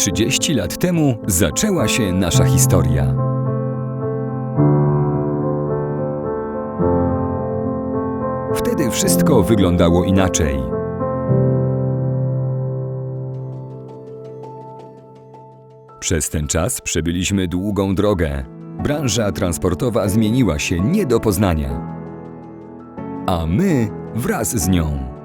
30 lat temu zaczęła się nasza historia. Wtedy wszystko wyglądało inaczej. Przez ten czas przebyliśmy długą drogę. Branża transportowa zmieniła się nie do poznania. A my wraz z nią.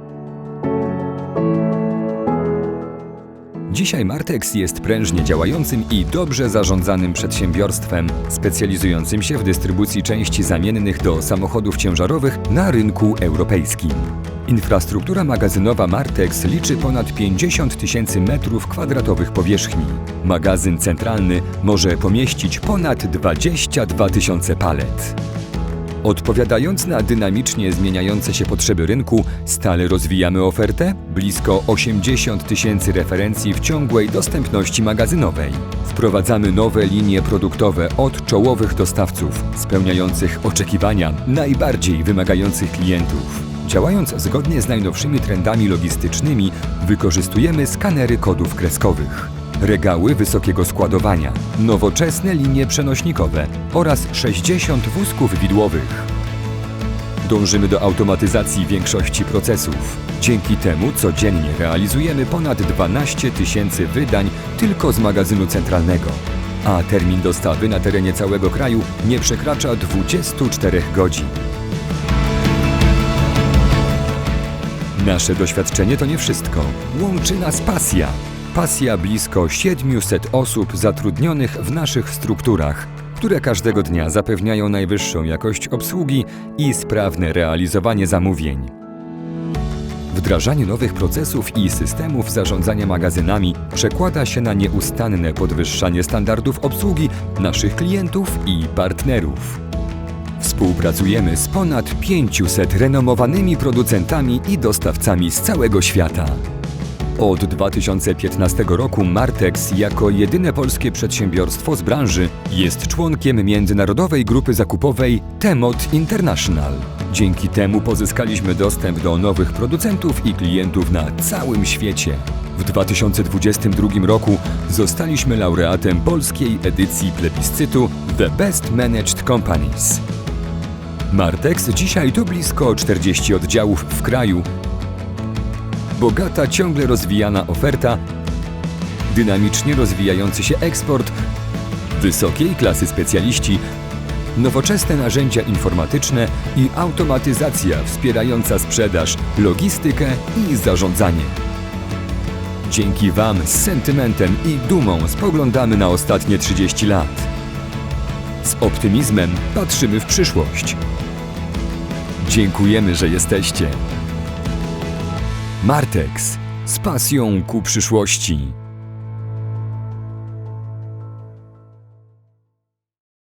Dzisiaj Martex jest prężnie działającym i dobrze zarządzanym przedsiębiorstwem, specjalizującym się w dystrybucji części zamiennych do samochodów ciężarowych na rynku europejskim. Infrastruktura magazynowa Martex liczy ponad 50 tysięcy metrów kwadratowych powierzchni. Magazyn centralny może pomieścić ponad 22 tysiące palet. Odpowiadając na dynamicznie zmieniające się potrzeby rynku, stale rozwijamy ofertę blisko 80 tysięcy referencji w ciągłej dostępności magazynowej. Wprowadzamy nowe linie produktowe od czołowych dostawców, spełniających oczekiwania najbardziej wymagających klientów. Działając zgodnie z najnowszymi trendami logistycznymi, wykorzystujemy skanery kodów kreskowych regały wysokiego składowania, nowoczesne linie przenośnikowe oraz 60 wózków widłowych. Dążymy do automatyzacji większości procesów. Dzięki temu codziennie realizujemy ponad 12 tysięcy wydań tylko z magazynu centralnego, a termin dostawy na terenie całego kraju nie przekracza 24 godzin. Nasze doświadczenie to nie wszystko. Łączy nas pasja. Pasja blisko 700 osób zatrudnionych w naszych strukturach, które każdego dnia zapewniają najwyższą jakość obsługi i sprawne realizowanie zamówień. Wdrażanie nowych procesów i systemów zarządzania magazynami przekłada się na nieustanne podwyższanie standardów obsługi naszych klientów i partnerów. Współpracujemy z ponad 500 renomowanymi producentami i dostawcami z całego świata. Od 2015 roku Martex jako jedyne polskie przedsiębiorstwo z branży jest członkiem międzynarodowej grupy zakupowej Temot International. Dzięki temu pozyskaliśmy dostęp do nowych producentów i klientów na całym świecie. W 2022 roku zostaliśmy laureatem polskiej edycji plebiscytu The Best Managed Companies. Martex dzisiaj to blisko 40 oddziałów w kraju, bogata, ciągle rozwijana oferta, dynamicznie rozwijający się eksport, wysokiej klasy specjaliści, nowoczesne narzędzia informatyczne i automatyzacja wspierająca sprzedaż, logistykę i zarządzanie. Dzięki Wam z sentymentem i dumą spoglądamy na ostatnie 30 lat. Z optymizmem patrzymy w przyszłość. Dziękujemy, że jesteście. Martex z pasją ku przyszłości.